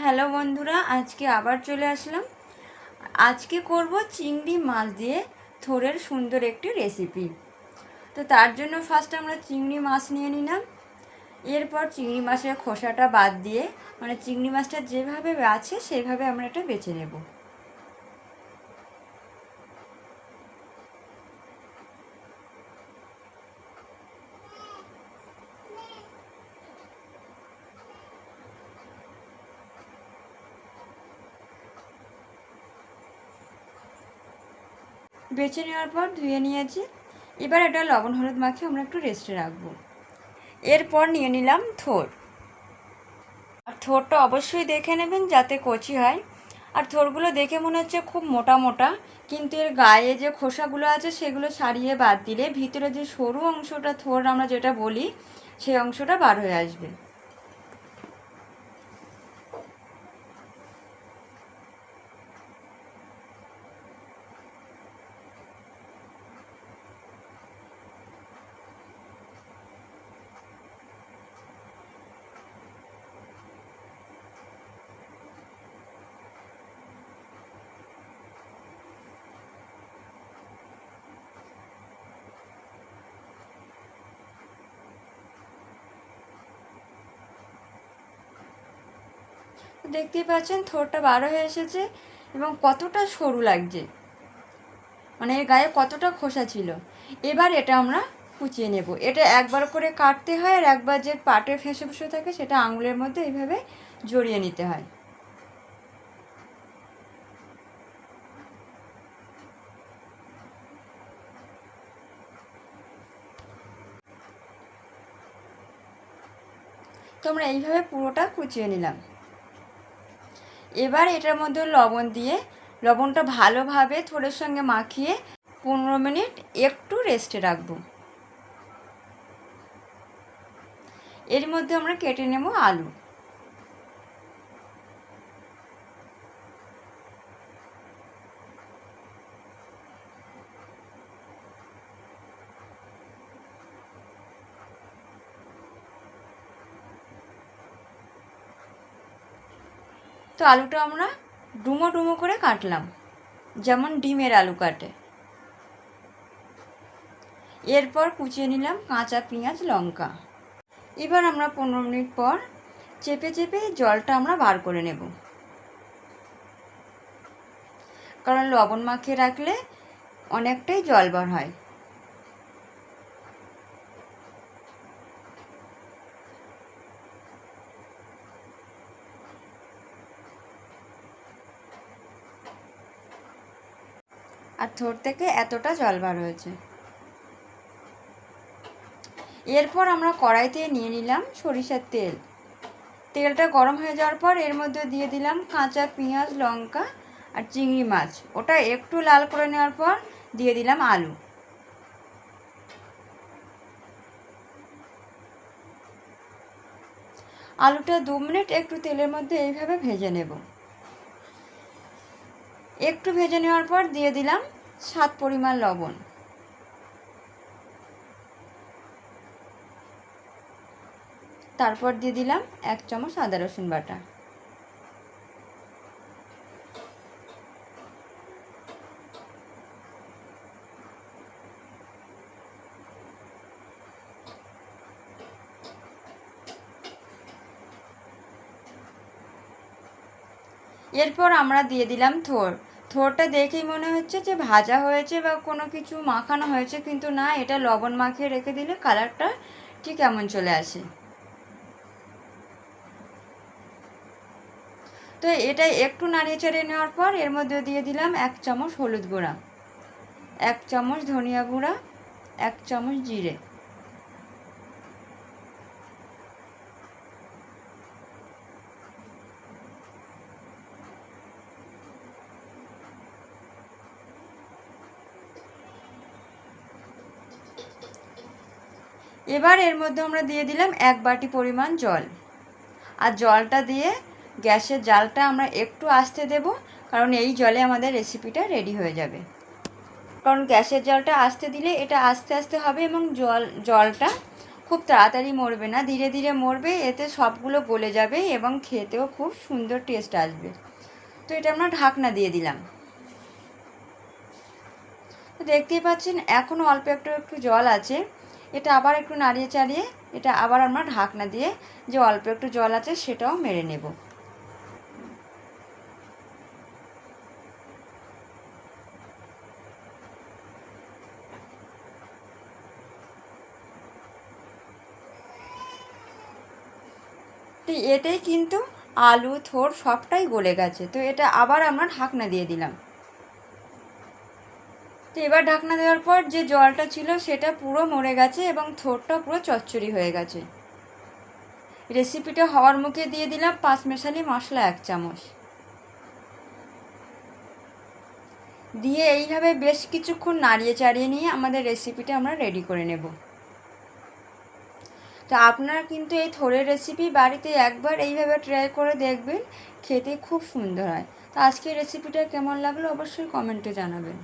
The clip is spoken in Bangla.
হ্যালো বন্ধুরা, আজকে আবার চলে আসলাম। আজকে করব চিংড়ি মাছ দিয়ে থোরের সুন্দর একটি রেসিপি তো তার জন্য ফার্স্ট আমরা চিংড়ি মাছ নিয়ে নিলাম। এরপর চিংড়ি মাছের খোসাটা বাদ দিয়ে মানে চিংড়ি মাছটা যেভাবে আছে, সেভাবে আমরা এটা বেছে নেব। বেছে নেওয়ার পর ধুয়ে নিয়েছি। এবার এটা লবণ হলুদ মাখিয়ে আমরা একটু রেস্টে রাখব। এরপর নিয়ে নিলাম থোর। আর থোরটা অবশ্যই দেখে নেবেন যাতে কচি হয়। আর থোরগুলো দেখে মনে হচ্ছে খুব মোটা মোটা, কিন্তু এর গায়ে যে খোসাগুলো আছে সেগুলো সারিয়ে বাদ দিলে ভিতরে যে সরু অংশটা থোর আমরা যেটা বলি, সেই অংশটা বার হয়ে আসবে। দেখতেই পাচ্ছেন থোরটা বারো হয়ে এসেছে এবং কতটা সরু লাগছে। মানে এর গায়ে কতটা খোসা ছিল। এবার এটা আমরা কুচিয়ে নেব। এটা একবার করে কাটতে হয় আর একবার যে পাটের ফেঁসে ফেঁসে থাকে সেটা আঙুলের মধ্যে এইভাবে জড়িয়ে নিতে হয়। তো আমরা এইভাবে পুরোটা কুচিয়ে নিলাম। এবার এটার মধ্যে লবণ দিয়ে, লবণটা ভালোভাবে থোড়ের সঙ্গে মাখিয়ে পনেরো মিনিট একটু রেস্টে রাখব। এর মধ্যে আমরা কেটে নেব আলু। তো আলুটা আমরা ডুমো ডুমো করে কাটলাম, যেমন ডিমের আলু কাটে। এরপর কুচিয়ে নিলাম কাঁচা পেঁয়াজ, লঙ্কা। এবার আমরা পনেরো মিনিট পর চেপে চেপে জলটা আমরা বার করে নেব। কারণ লবণ মাখিয়ে রাখলে অনেকটাই জল বার হয়। আর থোর থেকে এতটা জল বার হয়েছে। এরপর আমরা কড়াইতে নিয়ে নিলাম সরিষার তেল। তেলটা গরম হয়ে যাওয়ার পর এর মধ্যে দিয়ে দিলাম কাঁচা পেঁয়াজ, লঙ্কা আর চিংড়ি মাছ। ওটা একটু লাল করে নেওয়ার পর দিয়ে দিলাম আলু। আলুটা দু মিনিট একটু তেলের মধ্যে এইভাবে ভেজে নেব। একটু ভেজে নেওয়ার পর দিয়ে দিলাম স্বাদ পরিমাণ লবণ। তারপর দিয়ে দিলাম এক চামচ আদা রসুন বাটা। এরপর আমরা দিয়ে দিলাম থোর থোরটা দেখেই মনে হচ্ছে যে ভাজা হয়েছে বা কোনো কিছু মাখানো হয়েছে, কিন্তু না, এটা লবণ মাখিয়ে রেখে দিলে কালারটা ঠিক এমন চলে আসে। তো এটা একটু নাড়িয়ে চাড়িয়ে নেওয়ার পর এর মধ্যে দিয়ে দিলাম এক চামচ হলুদ গুঁড়া, এক চামচ ধনিয়া গুঁড়া, এক চামচ জিরে। এবার এর মধ্যে আমরা দিয়ে দিলাম এক বাটি পরিমাণ জল। আর জলটা দিয়ে গ্যাসের জালটা আমরা একটু আস্তে দেব, কারণ এই জলে আমাদের রেসিপিটা রেডি হয়ে যাবে। কারণ গ্যাসের জলটা আস্তে দিলে এটা আস্তে আস্তে হবে এবং জল, জলটা খুব তাড়াতাড়ি মরবে না। ধীরে ধীরে মরবে, এতে সবগুলো গলে যাবে এবং খেতেও খুব সুন্দর টেস্ট আসবে। তো এটা আমরা ঢাকনা দিয়ে দিলাম। দেখতেই পাচ্ছেন এখনও অল্প একটু একটু জল আছে। এটা আবার একটু নাড়িয়ে চাড়িয়ে, এটা আবার আমরা ঢাকনা দিয়ে যে অল্প একটু জল আছে সেটাও মেরে নেব। এতেই কিন্তু আলু থোর সবটাই গলে গেছে। তো এটা আবার আমরা ঢাকনা দিয়ে দিলাম। তো এবার ঢাকনা দেওয়ার পর যে জলটা ছিল সেটা পুরো মরে গেছে এবং থোরটা পুরো চচ্চড়ি হয়ে গেছে। রেসিপিটা হওয়ার মুখে দিয়ে দিলাম পাঁচ মেশালি মশলা এক চামচ। দিয়ে এইভাবে বেশ কিছুক্ষণ নাড়িয়ে চাড়িয়ে নিয়ে আমাদের রেসিপিটা আমরা রেডি করে নেব। তো আপনারা কিন্তু এই থোরের রেসিপি বাড়িতে একবার এইভাবে ট্রাই করে দেখবেন, খেতে খুব সুন্দর হয়। তো আজকের রেসিপিটা কেমন লাগল অবশ্যই কমেন্টে জানাবেন।